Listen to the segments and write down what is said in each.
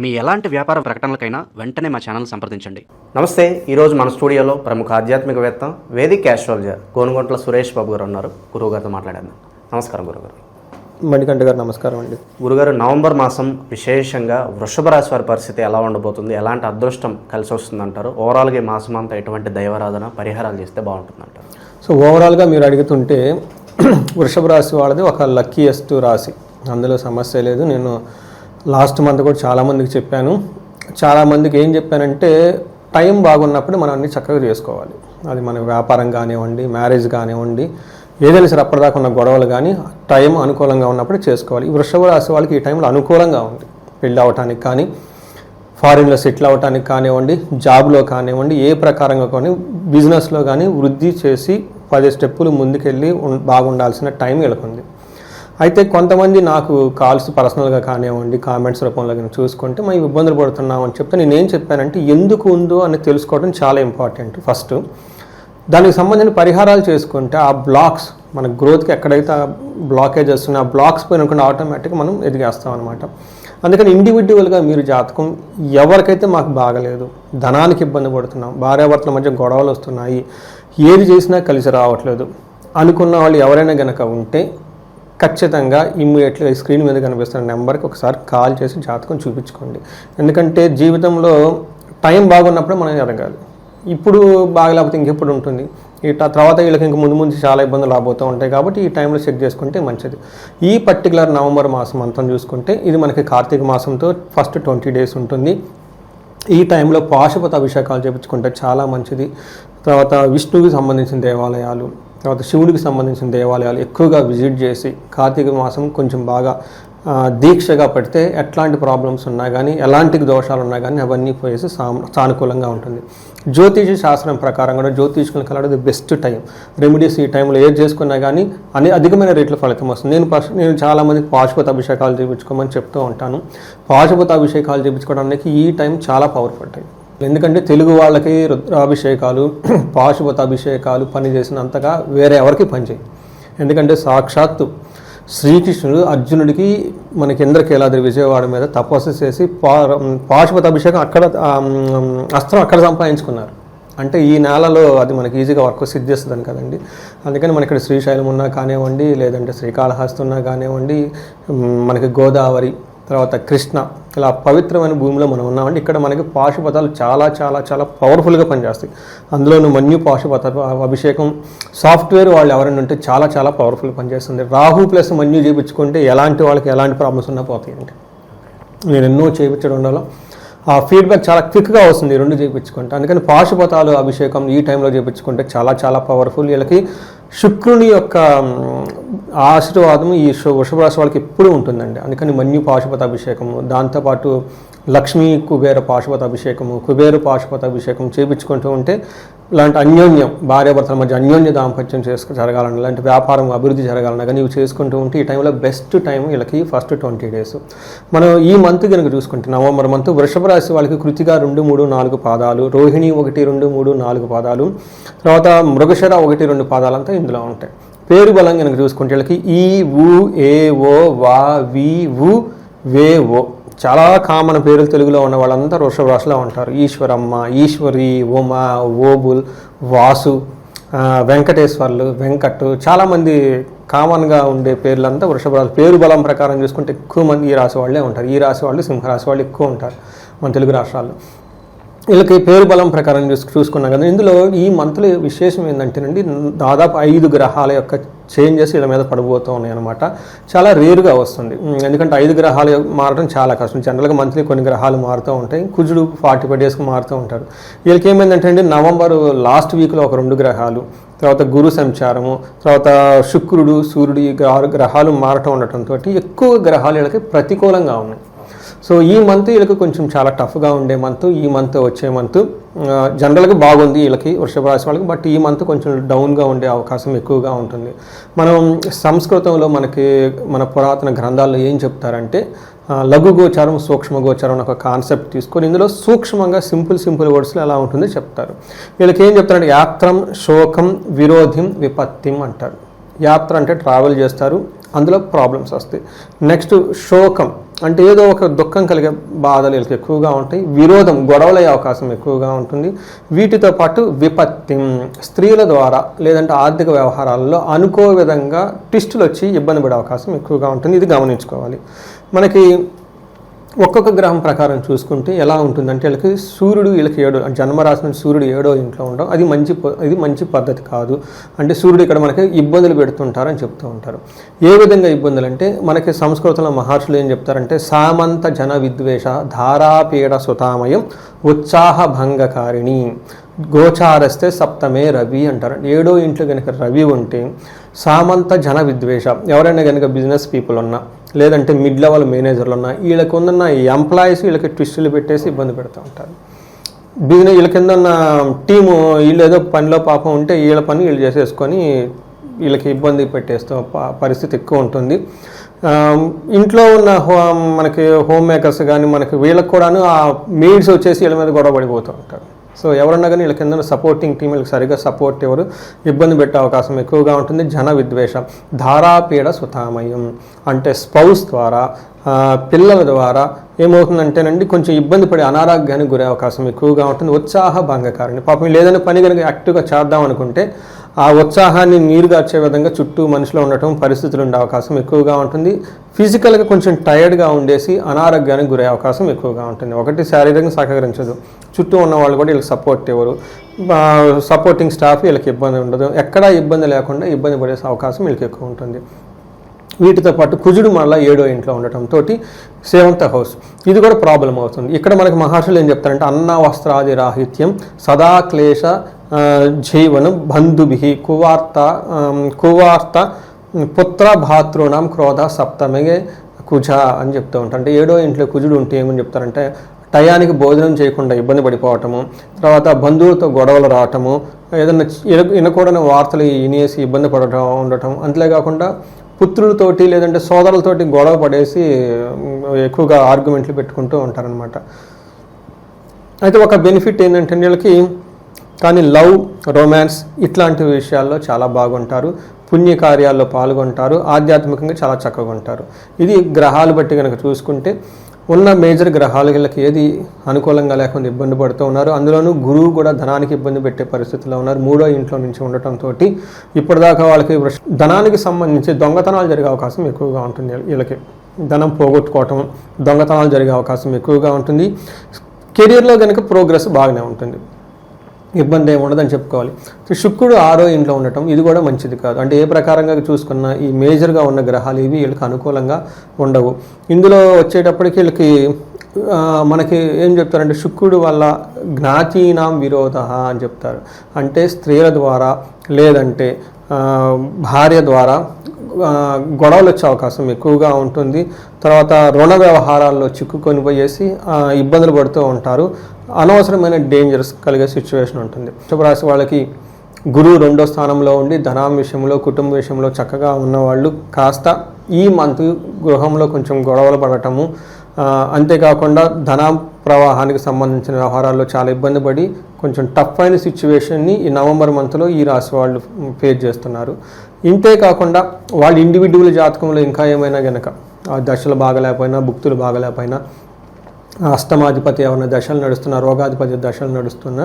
మీ ఎలాంటి వ్యాపార ప్రకటనలకైనా వెంటనే మా ఛానల్ సంప్రదించండి. నమస్తే ఈరోజు మన స్టూడియోలో ప్రముఖ ఆధ్యాత్మికవేత్త వేదిక్ యాస్ట్రాలజర్ గోనుగొంట్ల సురేష్ బాబు గారు ఉన్నారు. గురువుగారితో మాట్లాడాను నమస్కారం గురుగారు. మణికంఠ గారు నమస్కారం అండి. గురుగారు నవంబర్ మాసం విశేషంగా వృషభ రాశి వారి పరిస్థితి ఎలా ఉండబోతుంది? ఎలాంటి అదృష్టం కలిసి వస్తుంది అంటారు ఓవరాల్గా ఈ మాసం అంతా ఎటువంటి దైవారాధన పరిహారాలు చేస్తే బాగుంటుంది అంటారు సో ఓవరాల్గా మీరు అడుగుతుంటే వృషభ రాశి వాళ్ళది ఒక లక్కీయెస్ట్ రాశి. అందులో సమస్య లేదు. నేను లాస్ట్ మంత్ కూడా చాలామందికి చెప్పాను. చాలామందికి ఏం చెప్పానంటే టైం బాగున్నప్పుడు మనం అన్ని చక్కగా చేసుకోవాలి. అది మన వ్యాపారం కానివ్వండి మ్యారేజ్ కానివ్వండి ఏదైనా సరే అప్పటిదాకా ఉన్న గొడవలు కానీ టైం అనుకూలంగా ఉన్నప్పుడు చేసుకోవాలి. వృషభ రాశి వాళ్ళకి ఈ టైంలో అనుకూలంగా ఉంది. పెళ్ళి అవ్వటానికి కానీ ఫారిన్లో సెటిల్ అవ్వటానికి కానివ్వండి జాబ్లో కానివ్వండి ఏ ప్రకారంగా కానీ బిజినెస్లో కానీ వృద్ధి చేసి పది స్టెప్పులు ముందుకెళ్ళి బాగుండాల్సిన టైం వీళ్ళకుంది. అయితే కొంతమంది నాకు కాల్స్ పర్సనల్గా కానివ్వండి కామెంట్స్ రూపంలో కానీ చూసుకుంటే మేము ఇబ్బందులు పడుతున్నాం అని చెప్తే నేనేం చెప్పానంటే ఎందుకు ఉందో అని తెలుసుకోవడం చాలా ఇంపార్టెంట్ ఫస్ట్. దానికి సంబంధించిన పరిహారాలు చేసుకుంటే ఆ బ్లాక్స్ మన గ్రోత్కి ఎక్కడైతే బ్లాకేజెస్ ఉన్నాయో ఆ బ్లాక్స్ పోయిన అనుకుంటే ఆటోమేటిక్గా మనం ఎదిగేస్తాం అనమాట అందుకని ఇండివిజువల్గా మీరు జాతకం ఎవరికైతే మాకు బాగలేదు ధనానికి ఇబ్బంది పడుతున్నాం భార్యాభర్తల మధ్య గొడవలు వస్తున్నాయి ఏది చేసినా కలిసి రావట్లేదు అనుకున్న వాళ్ళు ఎవరైనా గనక ఉంటే ఖచ్చితంగా ఇమ్మీడియట్లీ స్క్రీన్ మీద కనిపిస్తున్న నెంబర్కి ఒకసారి కాల్ చేసి జాతకం చూపించుకోండి. ఎందుకంటే జీవితంలో టైం బాగున్నప్పుడు మనం ఎదగాలి. ఇప్పుడు బాగలేకపోతే ఇంకెప్పుడు ఉంటుంది? ఇట్లా తర్వాత వీళ్ళకి ఇంక ముందు ముందు చాలా ఇబ్బందులు రాబోతూ ఉంటాయి కాబట్టి ఈ టైంలో చెక్ చేసుకుంటే మంచిది. ఈ పర్టికులర్ నవంబర్ మాసం అంతా చూసుకుంటే ఇది మనకి కార్తీక మాసంతో ఫస్ట్ ట్వంటీ డేస్ ఉంటుంది. ఈ టైంలో పాశుపత అభిషేకాలు చేపించుకుంటే చాలా మంచిది. తర్వాత విష్ణువుకి సంబంధించిన దేవాలయాలు తర్వాత శివుడికి సంబంధించిన దేవాలయాలు ఎక్కువగా విజిట్ చేసి కార్తీక మాసం కొంచెం బాగా దీక్షగా పెడితే ఎట్లాంటి ప్రాబ్లమ్స్ ఉన్నా కానీ ఎలాంటి దోషాలు ఉన్నా కానీ అవన్నీ పోయేసి సామ్- సానుకూలంగా ఉంటుంది. జ్యోతిష శాస్త్రం ప్రకారం కూడా జ్యోతిష్కులు కలడది బెస్ట్ టైం రెమెడీస్ ఈ టైంలో ఏది చేసుకున్నా కానీ అనే అధికమైన రేట్ల ఫలితం వస్తుంది. నేను ఫస్ట్ నేను చాలామందికి పాశుపత అభిషేకాలు చేయించుకోమని చెప్తూ ఉంటాను. పాశుపత అభిషేకాలు చేయించుకోవడానికి ఈ టైం చాలా పవర్ఫుల్ టైం ఎందుకంటే తెలుగు వాళ్ళకి రుద్రాభిషేకాలు పాశుపత అభిషేకాలు పనిచేసినంతగా వేరే ఎవరికి పనిచేయి ఎందుకంటే సాక్షాత్తు శ్రీకృష్ణుడు అర్జునుడికి మనకి ఇంద్రకేలాద్రి విజయవాడ మీద తపస్సు చేసి పా పాశుపత అభిషేకం అక్కడ అస్త్రం అక్కడ సంపాదించుకున్నారు. అంటే ఈ నేలలో అది మనకి ఈజీగా వర్క్ సిద్ధిస్తుందని కదండి. అందుకని మనకి ఇక్కడ శ్రీశైలం ఉన్నా కానివ్వండి లేదంటే శ్రీకాళహస్తి ఉన్నా కానివ్వండి మనకి గోదావరి తర్వాత కృష్ణ. ఇలా పవిత్రమైన భూమిలో మనం ఉన్నామంటే ఇక్కడ మనకి పాశుపతాలు చాలా చాలా చాలా పవర్ఫుల్గా పనిచేస్తాయి. అందులోనూ మన్యు పాశుపత అభిషేకం సాఫ్ట్వేర్ వాళ్ళు ఎవరైనా ఉంటే చాలా చాలా పవర్ఫుల్గా పనిచేస్తుంది. రాహు ప్లస్ మన్యు చేయించుకుంటే ఎలాంటి వాళ్ళకి ఎలాంటి ప్రాబ్లమ్స్ ఉన్నా పోతాయండి నేను ఎన్నో చేయించడం వల్ల ఆ ఫీడ్బ్యాక్ చాలా క్విక్గా వస్తుంది ఈ రెండు చేయించుకుంటే అందుకని పాశుపతాలు అభిషేకం ఈ టైంలో చేయించుకుంటే చాలా చాలా పవర్ఫుల్ వీళ్ళకి శుక్రుని యొక్క ఆశీర్వాదం ఈ వృషభ రాశి వాళ్ళకి ఎప్పుడూ ఉంటుందండి. అందుకని మన్యు పాశుపత అభిషేకము దాంతోపాటు లక్ష్మీ కుబేర పాశుపత అభిషేకము కుబేర పాశుపత అభిషేకం చేయించుకుంటూ ఉంటే ఇలాంటి అన్యోన్యం భార్యాభర్తల మధ్య అన్యోన్య దాంపత్యం చేసుకు జరగాలన్నా ఇలాంటి వ్యాపారం అభివృద్ధి జరగాలన్నా కానీ ఇవి చేసుకుంటూ ఉంటే ఈ టైంలో బెస్ట్ టైం వీళ్ళకి ఫస్ట్ ట్వంటీ డేస్. మనం ఈ మంత్ కనుక చూసుకుంటే నవంబర్ మంత్ వృషభ రాశి వాళ్ళకి కృతిగా రెండు మూడు నాలుగు పాదాలు రోహిణి ఒకటి రెండు మూడు నాలుగు పాదాలు తర్వాత మృగశర ఒకటి రెండు పాదాలంతా ఇందులో ఉంటాయి. పేరు బలం కనుక చూసుకుంటే వీళ్ళకి ఈ ఊ ఏ ఓ వా వి ఊ వే ఓ. చాలా కామన్ పేర్లు తెలుగులో ఉన్న వాళ్ళంతా వృషభ రాశిలో ఉంటారు. ఈశ్వరమ్మ ఈశ్వరి ఉమ ఓబుల్ వాసు వెంకటేశ్వర్లు వెంకట్ చాలామంది కామన్గా ఉండే పేర్లంతా వృషభ రాశి పేరు బలం ప్రకారం చూసుకుంటే ఎక్కువ మంది ఈ రాశి వాళ్ళే ఉంటారు. ఈ రాశి వాళ్ళు సింహరాశి వాళ్ళు ఎక్కువ ఉంటారు మన తెలుగు రాష్ట్రాల్లో. వీళ్ళకి పేరు బలం ప్రకారం చూసు చూసుకున్నాం కదా. ఇందులో ఈ మంత్లో విశేషం ఏంటంటేనండి దాదాపు ఐదు గ్రహాల యొక్క చేంజెస్ వీళ్ళ మీద పడిపోతూ ఉన్నాయి అనమాట చాలా రేరుగా వస్తుంది. ఎందుకంటే ఐదు గ్రహాలు మారడం చాలా కష్టం. జనరల్గా మంత్లీ కొన్ని గ్రహాలు మారుతూ ఉంటాయి. కుజుడు ఫార్టీ ఫైవ్ డేస్కి మారుతూ ఉంటారు వీళ్ళకి ఏమైందంటే అండి నవంబర్ లాస్ట్ వీక్లో ఒక రెండు గ్రహాలు తర్వాత గురు సంచారము తర్వాత శుక్రుడు సూర్యుడు ఈ గ్రహాలు మారటం ఉండటంతో ఎక్కువ గ్రహాలు వీళ్ళకి ప్రతికూలంగా ఉన్నాయి. సో ఈ మంత్ వీళ్ళకి కొంచెం చాలా టఫ్గా ఉండే మంత్ ఈ మంత్ వచ్చే మంత్ జనరల్గా బాగుంది వీళ్ళకి వృషభ రాశి వాళ్ళకి బట్ ఈ మంత్ కొంచెం డౌన్గా ఉండే అవకాశం ఎక్కువగా ఉంటుంది. మనం సంస్కృతంలో మనకి మన పురాతన గ్రంథాల్లో ఏం చెప్తారంటే లఘు గోచారం సూక్ష్మ గోచారం అనే ఒక కాన్సెప్ట్ తీసుకొని ఇందులో సూక్ష్మంగా సింపుల్ సింపుల్ వర్డ్స్లో ఎలా ఉంటుందో చెప్తారు. వీళ్ళకి ఏం చెప్తారంటే యాత్రం శోకం విరోధిం విపత్తిం అంటారు. యాత్ర అంటే ట్రావెల్ చేస్తారు అందులో ప్రాబ్లమ్స్ వస్తాయి. నెక్స్ట్ శోకం. అంటే ఏదో ఒక దుఃఖం కలిగే బాధలు వీళ్ళకి ఎక్కువగా ఉంటాయి. విరోధం గొడవలయ్యే అవకాశం ఎక్కువగా ఉంటుంది. వీటితో పాటు విపత్తి స్త్రీల ద్వారా లేదంటే ఆర్థిక వ్యవహారాల్లో అనుకో విధంగా ట్విస్టులు వచ్చి ఇబ్బంది పడే అవకాశం ఎక్కువగా ఉంటుంది. ఇది గమనించుకోవాలి. మనకి ఒక్కొక్క గ్రహం ప్రకారం చూసుకుంటే ఎలా ఉంటుందంటే వీళ్ళకి సూర్యుడు వీళ్ళకి ఏడో జన్మరాశి నుంచి సూర్యుడు ఏడో ఇంట్లో ఉండడం అది మంచి ప- ఇది మంచి పద్ధతి కాదు. అంటే సూర్యుడు ఇక్కడ మనకి ఇబ్బందులు పెడుతుంటారని చెప్తూ ఉంటారు. ఏ విధంగా ఇబ్బందులు అంటే మనకి సంస్కృతంలో మహర్షులు ఏం చెప్తారంటే సామంత జన విద్వేష ధారాపీడ సుతామయం ఉత్సాహ భంగకారిణి. గోచారస్తే సప్తమే రవి అంటారు. ఏడో ఇంట్లో కనుక రవి ఉంటే సామంత జన విద్వేష. ఎవరైనా కనుక బిజినెస్ పీపుల్ ఉన్నా లేదంటే మిడ్ లెవెల్ మేనేజర్లు ఉన్నా వీళ్ళకి ఉన్న ఎంప్లాయీస్ వీళ్ళకి ట్విస్టులు పెట్టేసి ఇబ్బంది పెడుతూ ఉంటారు. బిజినెస్ వీళ్ళ కింద ఉన్న టీము వీళ్ళు ఏదో పనిలో పాపం ఉంటే వీళ్ళ పని వీళ్ళు చేసేసుకొని వీళ్ళకి ఇబ్బంది పెట్టేస్తూ పరిస్థితి ఎక్కువ ఉంటుంది. ఇంట్లో ఉన్న హో మనకి హోమ్ మేకర్స్ కానీ మనకి వీళ్ళకి కూడాను ఆ మేడ్స్ వచ్చేసి వీళ్ళ మీద గొడవ పడిపోతూ ఉంటారు. సో ఎవరన్నా కానీ వీళ్ళ కింద సపోర్టింగ్ టీం వీళ్ళకి సరిగ్గా సపోర్ట్ ఎవరు ఇబ్బంది పెట్టే అవకాశం ఎక్కువగా ఉంటుంది. జన విద్వేషం ధారాపీడ సుతామయం అంటే స్పౌస్ ద్వారా పిల్లల ద్వారా ఏమవుతుందంటేనండి కొంచెం ఇబ్బంది పడి అనారోగ్యానికి గురే అవకాశం ఎక్కువగా ఉంటుంది. ఉత్సాహ భంగకారిణి. పాపం లేదని ఏదైనా పని కనుక యాక్టివ్గా చేద్దాం అనుకుంటే ఆ ఉత్సాహాన్ని నీరుగార్చే విధంగా చుట్టూ మనిషిలో ఉండటం పరిస్థితులు ఉండే అవకాశం ఎక్కువగా ఉంటుంది. ఫిజికల్గా కొంచెం టైర్డ్గా ఉండేసి అనారోగ్యానికి గురే అవకాశం ఎక్కువగా ఉంటుంది. ఒకటి శారీరకంగా సహకరించదు. చుట్టూ ఉన్న వాళ్ళు కూడా వీళ్ళకి సపోర్ట్ ఇవ్వరు. సపోర్టింగ్ స్టాఫ్ వీళ్ళకి ఇబ్బంది ఉండదు. ఎక్కడా ఇబ్బంది లేకుండా ఇబ్బంది పడే అవకాశం వీళ్ళకి ఎక్కువ ఉంటుంది. వీటితో పాటు కుజుడు మళ్ళీ ఏడో ఇంట్లో ఉండటంతో సేవంత హౌస్. ఇది కూడా ప్రాబ్లం అవుతుంది. ఇక్కడ మనకి మహర్షులు ఏం చెప్తారంటే అన్న వస్త్రాది రాహిత్యం సదా క్లేశ జీవనం బంధుభి కువార్త కువార్త పుత్ర భాతృణం క్రోధ సప్తమే కుజ అని చెప్తూ ఉంటారు. అంటే ఏడో ఇంట్లో కుజుడు ఉంటే ఏమని చెప్తారంటే టయానికి భోజనం చేయకుండా ఇబ్బంది పడిపోవటము తర్వాత బంధువులతో గొడవలు రావటము ఏదైనా వినకూడని వార్తలు వినేసి ఇబ్బంది పడటం ఉండటం అంతేకాకుండా పుత్రులతోటి లేదంటే సోదరులతోటి గొడవ పడేసి ఎక్కువగా ఆర్గ్యుమెంట్లు పెట్టుకుంటూ ఉంటారనమాట అయితే ఒక బెనిఫిట్ ఏంటంటే వీళ్ళకి కానీ లవ్ రొమాన్స్ ఇట్లాంటి విషయాల్లో చాలా బాగుంటారు. పుణ్యకార్యాల్లో పాల్గొంటారు. ఆధ్యాత్మికంగా చాలా చక్కగా ఉంటారు. ఇది గ్రహాలు బట్టి కనుక చూసుకుంటే ఉన్న మేజర్ గ్రహాలు వీళ్ళకి ఏది అనుకూలంగా లేకుండా ఇబ్బంది పడుతూ ఉన్నారు. అందులోనూ గురువు కూడా ధనానికి ఇబ్బంది పెట్టే పరిస్థితిలో ఉన్నారు. మూడో ఇంట్లో నుంచి ఉండటంతో ఇప్పటిదాకా వాళ్ళకి ధనానికి సంబంధించి దొంగతనాలు జరిగే అవకాశం ఎక్కువగా ఉంటుంది వీళ్ళకి. ధనం పోగొట్టుకోవటం దొంగతనాలు జరిగే అవకాశం ఎక్కువగా ఉంటుంది. కెరీర్లో కనుక ప్రోగ్రెస్ బాగానే ఉంటుంది. ఇబ్బంది ఏమి ఉండదని చెప్పుకోవాలి. సో శుక్రుడు ఆరో ఇంట్లో ఉండటం ఇది కూడా మంచిది కాదు. అంటే ఏ ప్రకారంగా చూసుకున్న ఈ మేజర్గా ఉన్న గ్రహాలు ఇవి వీళ్ళకి అనుకూలంగా ఉండవు. ఇందులో వచ్చేటప్పటికి వీళ్ళకి మనకి ఏం చెప్తారంటే శుక్రుడు వల్ల జ్ఞాతీనాం విరోధ అని చెప్తారు. అంటే స్త్రీల ద్వారా లేదంటే భార్య ద్వారా గొడవలు వచ్చే అవకాశం ఎక్కువగా ఉంటుంది. తర్వాత రుణ వ్యవహారాల్లో చిక్కుకొని పోయేసి ఇబ్బందులు పడుతూ ఉంటారు. అనవసరమైన డేంజర్స్ కలిగే సిచ్యువేషన్ ఉంటుంది. వృషభరాశి వాళ్ళకి గురువు రెండో స్థానంలో ఉండి ధనం విషయంలో కుటుంబ విషయంలో చక్కగా ఉన్నవాళ్ళు కాస్త ఈ మంత్ గృహంలో కొంచెం గొడవలు పడటము అంతేకాకుండా ధన ప్రవాహానికి సంబంధించిన వ్యవహారాల్లో చాలా ఇబ్బంది పడి కొంచెం టఫ్ అయిన సిచ్యువేషన్ని ఈ నవంబర్ మంత్లో ఈ రాశి వాళ్ళు ఫేస్ చేస్తున్నారు. ఇంతే కాకుండా వాళ్ళ ఇండివిజువల్ జాతకంలో ఇంకా ఏమైనా గనక దశలు బాగలేకపోయినా భుక్తులు బాగలేకపోయినా అష్టమాధిపతి ఏమైనా దశలు నడుస్తున్నా రోగాధిపతి దశలు నడుస్తున్నా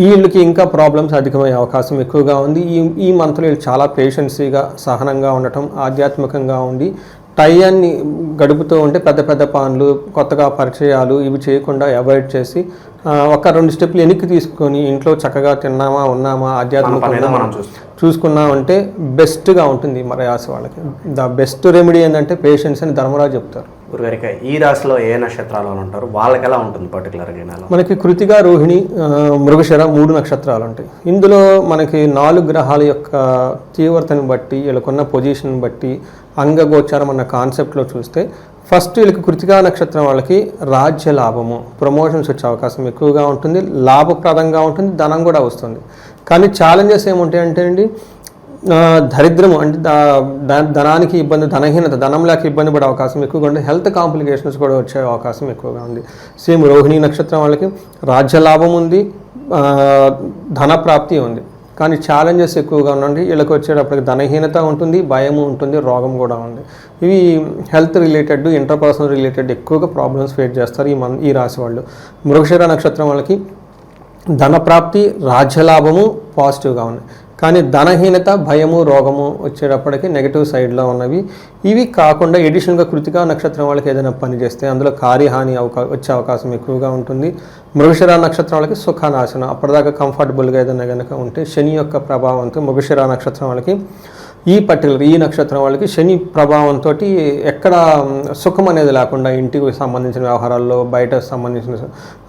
వీళ్ళకి ఇంకా ప్రాబ్లమ్స్ అధికమయ్యే అవకాశం ఎక్కువగా ఉంది. ఈ ఈ మంత్లో వీళ్ళు చాలా పేషెన్సీగా సహనంగా ఉండటం ఆధ్యాత్మికంగా ఉండి టయాన్ని గడుపుతూ ఉంటే పెద్ద పెద్ద పనులు కొత్తగా పరిచయాలు ఇవి చేయకుండా అవాయిడ్ చేసి ఒక రెండు స్టెప్లు వెనక్కి తీసుకొని ఇంట్లో చక్కగా తిన్నామా ఉన్నామా ఆధ్యాత్మికంగా చూసుకున్నామంటే బెస్ట్గా ఉంటుంది మరి రాశి వాళ్ళకి. ద బెస్ట్ రెమెడీ ఏంటంటే పేషెన్స్ అని ధర్మరాజు చెప్తారు. గురుగారిక ఈ రాశిలో ఏ నక్షత్రాలు వాళ్ళు ఉంటారు? వాళ్ళకి ఎలా ఉంటుంది పర్టికులర్గా నెల మనకి కృతిగా రోహిణి మృగశర మూడు నక్షత్రాలు ఉంటాయి. ఇందులో మనకి నాలుగు గ్రహాల యొక్క తీవ్రతను బట్టి వీళ్ళకున్న పొజిషన్ బట్టి అంగగోచారం అన్న కాన్సెప్ట్లో చూస్తే ఫస్ట్ వీళ్ళకి కృతికా నక్షత్రం వాళ్ళకి రాజ్య లాభము ప్రమోషన్స్ వచ్చే అవకాశం ఎక్కువగా ఉంటుంది లాభప్రదంగా ఉంటుంది ధనం కూడా వస్తుంది. కానీ ఛాలెంజెస్ ఏముంటాయంటే అండి దరిద్రము అంటే ధనానికి ఇబ్బంది ధనహీనత ధనం లేక ఇబ్బంది పడే అవకాశం ఎక్కువగా ఉంది హెల్త్ కాంప్లికేషన్స్ కూడా వచ్చే అవకాశం ఎక్కువగా ఉంది. సేమ్ రోహిణి నక్షత్రం వాళ్ళకి రాజ్య లాభం ఉంది ధన ప్రాప్తి ఉంది. కానీ ఛాలెంజెస్ ఎక్కువగా ఉండండి వీళ్ళకి వచ్చేటప్పటికి ధనహీనత ఉంటుంది భయము ఉంటుంది రోగం కూడా ఉంది. ఇవి హెల్త్ రిలేటెడ్ ఇంటర్పర్సనల్ రిలేటెడ్ ఎక్కువగా ప్రాబ్లమ్స్ ఫేస్ చేస్తారు ఈ మన ఈ రాశి వాళ్ళు. మృగశిర నక్షత్రం వాళ్ళకి ధన ప్రాప్తి రాజ్యలాభము పాజిటివ్గా ఉన్నాయి కానీ ధనహీనత భయము రోగము వచ్చేటప్పటికి నెగిటివ్ సైడ్లో ఉన్నవి. ఇవి కాకుండా ఎడిషనల్గా కృతికా నక్షత్రం వాళ్ళకి ఏదైనా పని చేస్తే అందులో కార్యహాని అవకా వచ్చే అవకాశం ఎక్కువగా ఉంటుంది. మృగశిర నక్షత్రం వాళ్ళకి సుఖనాశనం. అప్పటిదాకా కంఫర్టబుల్గా ఏదైనా కనుక ఉంటే శని యొక్క ప్రభావంతో మృగశిర నక్షత్రం వాళ్ళకి ఈ పర్టికులర్ ఈ నక్షత్రం వాళ్ళకి శని ప్రభావంతో ఎక్కడ సుఖం అనేది లేకుండా ఇంటికి సంబంధించిన వ్యవహారాల్లో బయట సంబంధించిన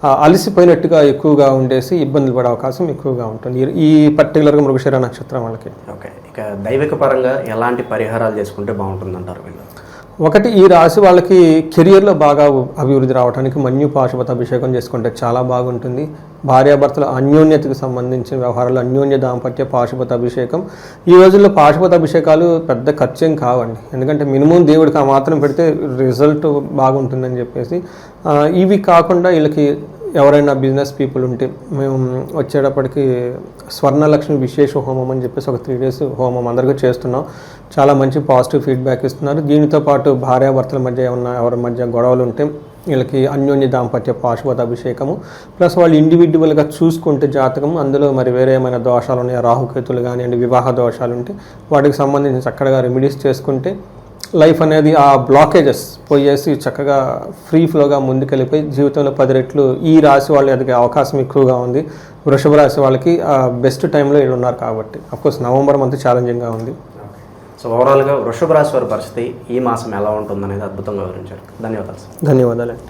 అలసిపోయినట్టుగా ఎక్కువగా ఉండేసి ఇబ్బందులు పడే అవకాశం ఎక్కువగా ఉంటుంది. ఈ- ఈ పర్టికులర్గా మృగశిర నక్షత్రం వాళ్ళకి. ఓకే. ఇక దైవిక పరంగా ఎలాంటి పరిహారాలు చేసుకుంటే బాగుంటుందంటారు వీళ్ళు? ఒకటి ఈ రాశి వాళ్ళకి కెరియర్లో బాగా అభివృద్ధి రావడానికి మన్యు పాశుపత అభిషేకం చేసుకుంటే చాలా బాగుంటుంది. భార్యాభర్తల అన్యోన్యతకు సంబంధించిన వ్యవహారాలు అన్యోన్య దాంపత్య పాశుపత అభిషేకం. ఈ రోజుల్లో పాశుపత అభిషేకాలు పెద్ద ఖర్చేం కావండి. ఎందుకంటే మినిమం దేవుడికి ఆ మాత్రం పెడితే రిజల్ట్ బాగుంటుందని చెప్పేసి ఇవి కాకుండా వీళ్ళకి ఎవరైనా బిజినెస్ పీపుల్ ఉంటే మేము వచ్చేటప్పటికి స్వర్ణలక్ష్మి విశేష హోమం అని చెప్పేసి ఒక త్రీ డేస్ హోమం అందరికీ చేస్తున్నాం. చాలా మంచి పాజిటివ్ ఫీడ్బ్యాక్ ఇస్తున్నారు. దీనితో పాటు భార్యాభర్తల మధ్య ఏమన్నా ఎవరి మధ్య గొడవలు ఉంటే వీళ్ళకి అన్యోన్య దాంపత్య పాశుపత అభిషేకము ప్లస్ వాళ్ళు ఇండివిజువల్గా చూసుకుంటే జాతకం అందులో మరి వేరే ఏమైనా దోషాలు ఉన్నాయా? రాహుకేతులు కానివ్వండి వివాహ దోషాలు ఉంటే వాటికి సంబంధించి చక్కగా రెమెడీస్ చేసుకుంటే లైఫ్ అనేది ఆ బ్లాకేజెస్ పోయేసి చక్కగా ఫ్రీ ఫ్లోగా ముందుకెళ్ళిపోయి జీవితంలో పది రెట్లు ఈ రాశి వాళ్ళు ఎదిగే అవకాశం ఎక్కువగా ఉంది. వృషభ రాశి వాళ్ళకి బెస్ట్ టైంలో వీళ్ళు ఉన్నారు కాబట్టి. అఫ్కోర్స్ నవంబర్ మంత్ ఛాలెంజింగ్గా ఉంది. సో ఓవరాల్గా వృషభ రాశి వారి పరిస్థితి ఈ మాసం ఎలా ఉంటుందనేది అద్భుతంగా వివరించారు. ధన్యవాదాలు సార్ ధన్యవాదాలండి